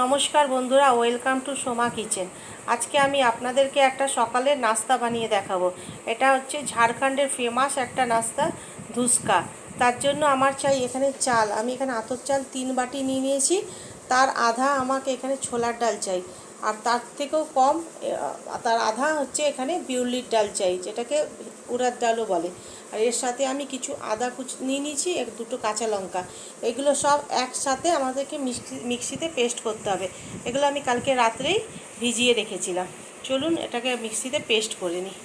নমস্কার বন্ধুরা, welcome to Soma kitchen. আজকে আমি আপনাদেরকে একটা সকালের নাস্তা বানিয়ে দেখাবো। এটা হচ্ছে ঝাড়খণ্ডের ফেমাস একটা নাস্তা, ধুসকা। তার জন্য আমার চাই এখানে চাল। আমি এখানে আতর চাল তিন বাটি নিয়ে নিয়েছি। তার আধা আমাকে এখানে ছোলার ডাল চাই। আর তার থেকেও কম তার আধা হচ্ছে এখানে বিউলির ডাল চাই, যেটাকে উড়ার ডালও বলে। আর এর সাথে আমি কিছু আদা কুচ নিয়ে নিয়েছি, এক দুটো কাঁচা লঙ্কা। এগুলো সব একসাথে আমাদেরকে মিক্সি, মিক্সিতে পেস্ট করতে হবে। এগুলো আমি কালকে রাত্রেই ভিজিয়ে রেখেছিলাম। চলুন এটাকে মিক্সিতে পেস্ট করে নিই।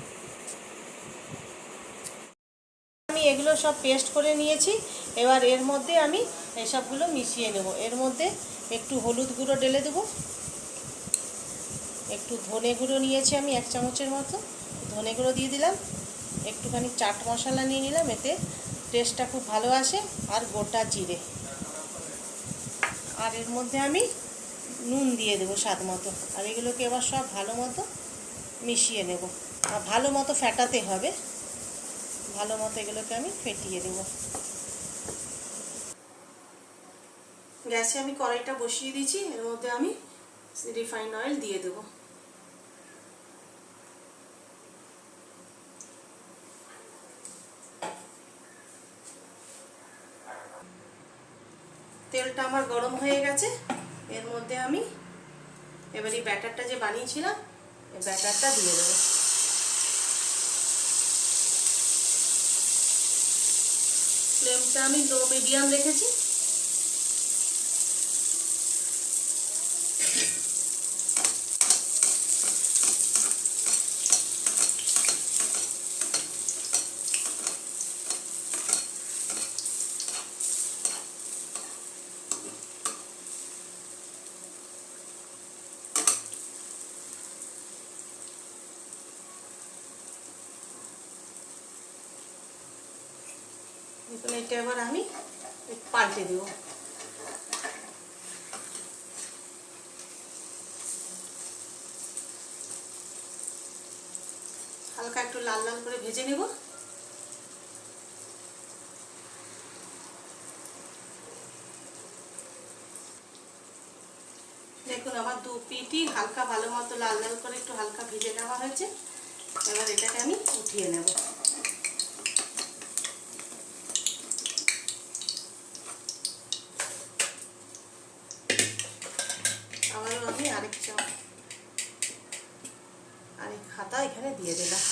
আমি এগুলো সব পেস্ট করে নিয়েছি। এবার এর মধ্যে আমি এসবগুলো মিশিয়ে নেব। এর মধ্যে একটু হলুদ গুঁড়ো ঢেলে দেবো। একটু ধনে গুঁড়ো নিয়েছি আমি এক চামচের মতো। ধনে গুঁড়ো দিয়ে দিলাম। একটুখানি চাট মশলা নিয়ে নিলাম, এতে টেস্টটা খুব ভালো আসে আর গোটা জিরে। আর এর মধ্যে আমি নুন দিয়ে দেবো স্বাদ মতো। আর এগুলোকে এবার সব ভালো মতো মিশিয়ে নেব। আর ভালো মতো ফেটাতে হবে। ভালো মতো এগুলোকে আমি ফেটিয়ে দেবো। গ্যাসে আমি কড়াইটা বসিয়ে দিয়েছি। এর মধ্যে আমি রিফাইন অয়েল দিয়ে দেবো। তেলটা আমার গরম হয়ে গেছে। এর মধ্যে আমি এবার এই ব্যাটারটা যে বানিয়েছিলাম, এই ব্যাটারটা দিয়ে দেবো। ফ্লেমটা আমি লো মিডিয়াম রেখেছি। দেখুন এটা এবার আমি পাল্টে দেবো। হালকা একটু লাল লাল করে ভেজে নেব। দেখুন, আমার দু পিটি হালকা ভালো মতো লাল লাল করে একটু হালকা ভেজে নেওয়া হয়েছে। এবার এটাকে আমি উঠিয়ে নেব। আবারও আমি আরেক চাপ আরেক খাতা এখানে দিয়ে দিলাম।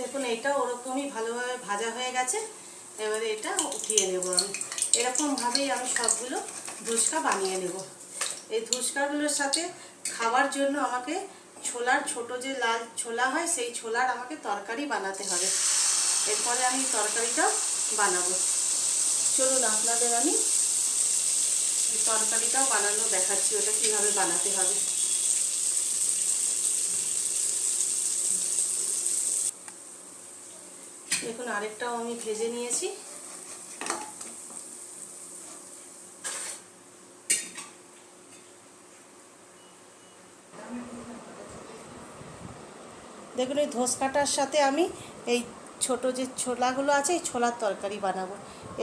দেখুন, এটা ওরকমই ভালোভাবে ভাজা হয়ে গেছে। এবারে এটা উঠিয়ে নেব আমি। এরকমভাবেই আমি সবগুলো ধুসকা বানিয়ে নেব। এই ধুসকাগুলোর সাথে খাওয়ার জন্য আমাকে ছোলার ছোট যে লাল ছোলা হয়, সেই ছোলার আমাকে তরকারি বানাতে হবে। এরপরে আমি তরকারিটাও বানাবো। চলুন আপনাদের আমি তরকারিটাও বানানো দেখাচ্ছি, ওটা কীভাবে বানাতে হবে। দেখুন, আরেকটাও আমি ভেজে নিয়েছি। দেখুন, এই ধোসকাটার সাথে আমি এই ছোট যে ছোলাগুলো আছে, এই ছোলার তরকারি বানাবো।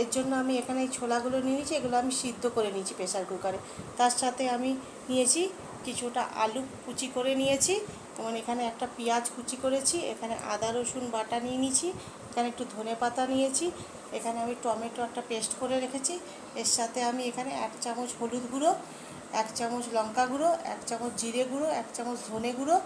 এর জন্য আমি এখানে এই ছোলাগুলো নিয়ে নিয়েছি, এগুলো আমি সিদ্ধ করে নিয়েছি প্রেসার কুকারে। তার সাথে আমি নিয়েছি কিছুটা আলু কুচি করে নিয়েছি। এবং এখানে একটা পেঁয়াজ কুচি করেছি, এখানে আদা, রসুন, বাটা নিয়ে নিয়েছি, এখানে একটু ধনে পাতা নিয়েছি, এখানে আমি টমেটো একটা পেস্ট করে রেখেছি, এর সাথে আমি এখানে এক চামচ হলুদ গুঁড়ো, এক চামচ লঙ্কা গুঁড়ো, এক চামচ জিরে গুঁড়ো, এক চামচ ধনে গুঁড়ো,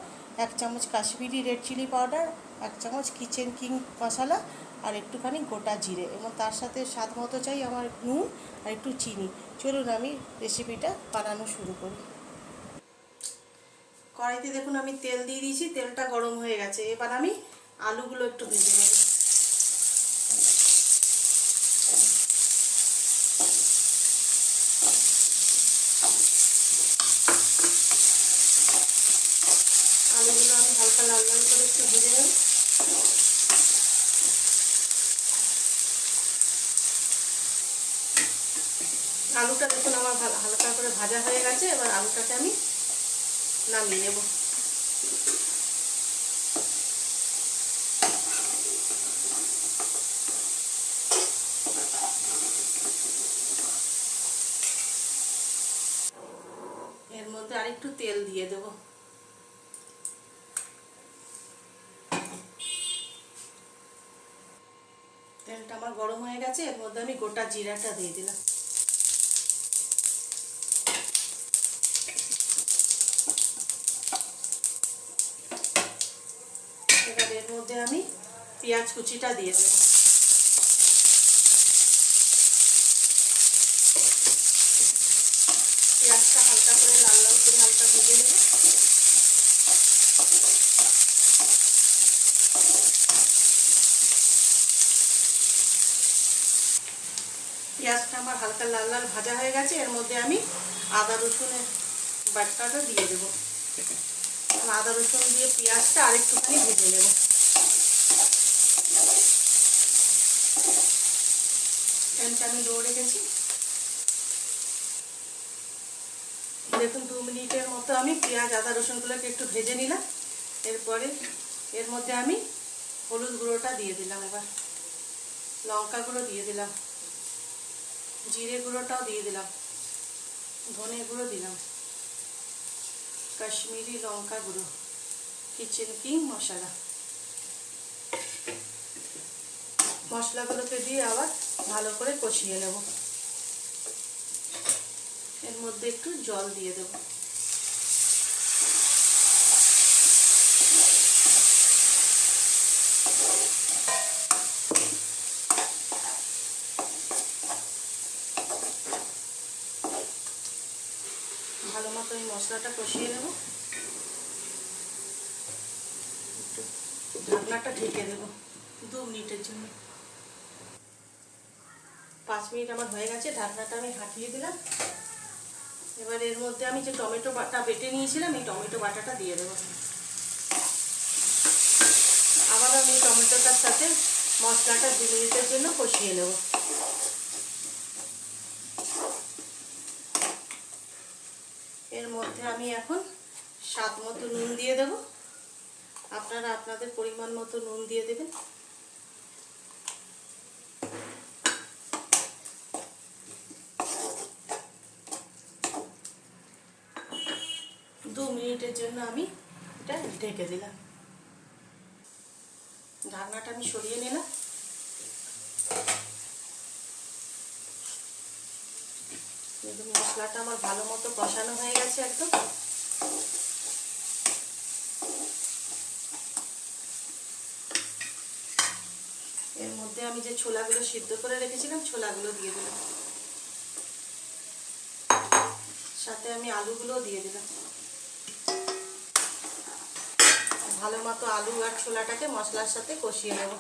এক চামচ কাশ্মীরি রেড চিলি পাউডার, এক চামচ কিচেন কিং মশলা আর একটুখানি গোটা জিরে এবং তার সাথে স্বাদ মতো চাই আমার নুন আর একটু চিনি। চলুন আমি রেসিপিটা বানানো শুরু করি। কড়াইতে দেখুন আমি তেল দিয়ে দিয়েছি, তেলটা গরম হয়ে গেছে। এবার আমি আলুগুলো একটু ভেজে নেব। আলুগুলো আমি হালকা লাল লাল করে একটু ভেজে নেব। আলুটা দেখুন আমার হালকা করে ভাজা হয়ে গেছে, এবার আলুটাকে আমি নামিয়ে নেব এর মধ্যে আরেকটু তেল দিয়ে দেব। তেলটা আমার গরম হয়ে গেছে, এর মধ্যে আমি গোটা জিরাটা দিয়ে দিলাম। মধ্যে আমি পেঁয়াজ কুচিটা দিয়ে দেবো। পেঁয়াজটা হালকা করে লাল লাল করে হালকা ভেজে নেব। পেঁয়াজটা আমার হালকা লাল লাল ভাজা হয়ে গেছে, এর মধ্যে আমি আদা রসুনের বাটকাটা দিয়ে দেবো। আদা রসুন দিয়ে পেঁয়াজটা আরেকটুখানি ভেজে নেব। ফ্যানটা আমি লো রেখেছি। দেখুন, দু মিনিটের মতো আমি পেঁয়াজ, আদা, রসুনগুলোকে একটু ভেজে নিলাম। এরপরে এর মধ্যে আমি হলুদ গুঁড়োটা দিয়ে দিলাম এবার। লঙ্কা গুঁড়ো দিয়ে দিলাম। জিরে গুঁড়োটাও দিয়ে দিলাম। ধনে গুঁড়ো দিলাম। কাশ্মীরি লঙ্কা গুঁড়ো, কিচেন কিং মশলা। মশলাগুলোকে দিয়ে আবার ভালো করে কষিয়ে নেব। এর মধ্যে একটু জল দিয়ে দেব। ভালো মতো এই মশলাটা কষিয়ে নেব। ঢাকনাটা ঢেকে দেবো দু মিনিটের জন্য। পাঁচ মিনিট আমার হয়ে গেছে, ঢাকনাটা আমি হাঁটিয়ে দিলাম। এবার এর মধ্যে আমি যে টমেটো বাটা বেটে নিয়েছিলাম, এই টমেটো বাটাটা দিয়ে দেবো। আবার আমি টমেটোটার সাথে মশলাটা দু মিনিটের জন্য কষিয়ে নেব। এর মধ্যে আমি এখন স্বাদ মতো নুন দিয়ে দেব। আপনারা আপনাদের পরিমাণ মতো নুন দিয়ে দেবেন দু মিনিটের জন্য আমি এটা ঢেকে দিলাম। ঢাকনাটা আমি সরিয়ে নিলাম। মশলাটা আমার ভালো মতো কষানো হয়ে গেছে একদম। এর মধ্যে আমি যে ছোলাগুলো সিদ্ধ করে রেখেছিলাম, ছোলাগুলো দিয়ে দিলাম। সাথে আমি আলুগুলো দিয়ে দিলাম। ভালো মতো আলু আর ছোলাটাকে মশলার সাথে কষিয়ে নেব।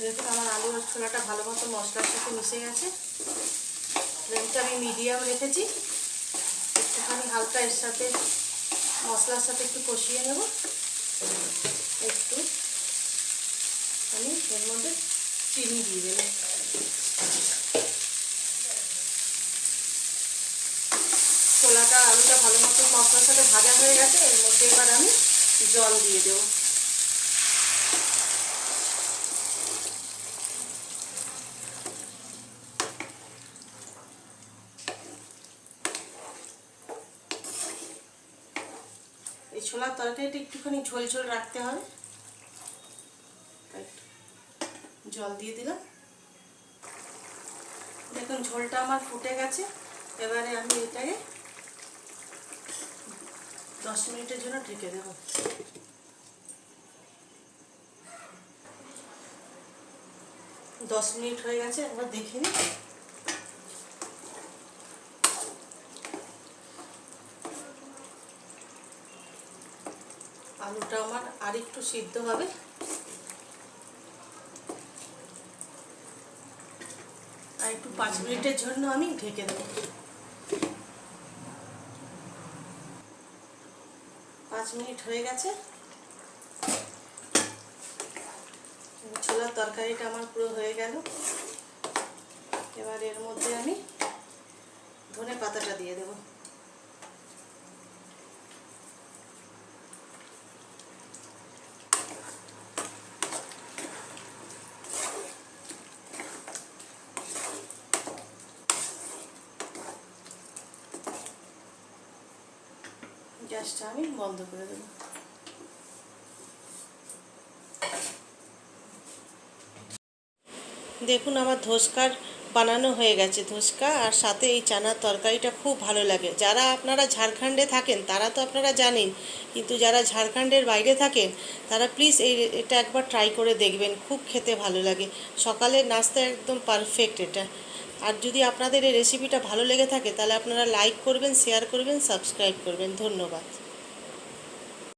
দেখুন, আমার আলু আর ছোলাটা ভালো মতো মশলার সাথে মিশে গেছে। ফ্লেমটা আমি মিডিয়াম রেখেছি। একটুখানি হালকা এর সাথে মশলার সাথে একটু কষিয়ে নেব। একটু আমি এর মধ্যে চিনি দিয়ে দেবো। ছোলাটা, আলুটা ভালো মতো মশলার সাথে ভাজা হয়ে গেছে, এর মধ্যে এবার আমি জল দিয়ে দেবো। এই ছোলার তরকারিটা একটুখানি ঝোল ঝোল রাখতে হবে। জল দিয়ে দিলাম। দেখুন, ঝোলটা আমার ফুটে গেছে। এবারে আমি এটাকে দশ মিনিটের জন্য ঢেকে দেব। দশ মিনিট হয়ে গেছে, একবার দেখে নিই আলুটা আমার আর একটু সিদ্ধ হবে। আর একটু পাঁচ মিনিটের জন্য আমি ঢেকে দেবো। পাঁচ মিনিট হয়ে গেছে। ছোলার তরকারিটা আমার পুরো হয়ে গেল। এবার এর মধ্যে আমি ধনে পাতাটা দিয়ে দেবো। গ্যাসটা আমি বন্ধ করে দেবো দেখুন আমার ধোসকার বানানো হয়ে গেছে, ধোসকা। আর সাথে এই চানার তরকারিটা খুব ভালো লাগে। যারা আপনারা ঝাড়খণ্ডে থাকেন, তারা তো আপনারা জানেন, কিন্তু যারা ঝাড়খণ্ডের বাইরে থাকেন, তারা প্লিজ এই এটা একবার ট্রাই করে দেখবেন, খুব খেতে ভালো লাগে। সকালের নাস্তা একদম পারফেক্ট এটা। আর যদি আপনাদের এই রেসিপিটা ভালো লেগে থাকে, তাহলে আপনারা লাইক করবেন শেয়ার করবেন সাবস্ক্রাইব করবেন। ধন্যবাদ।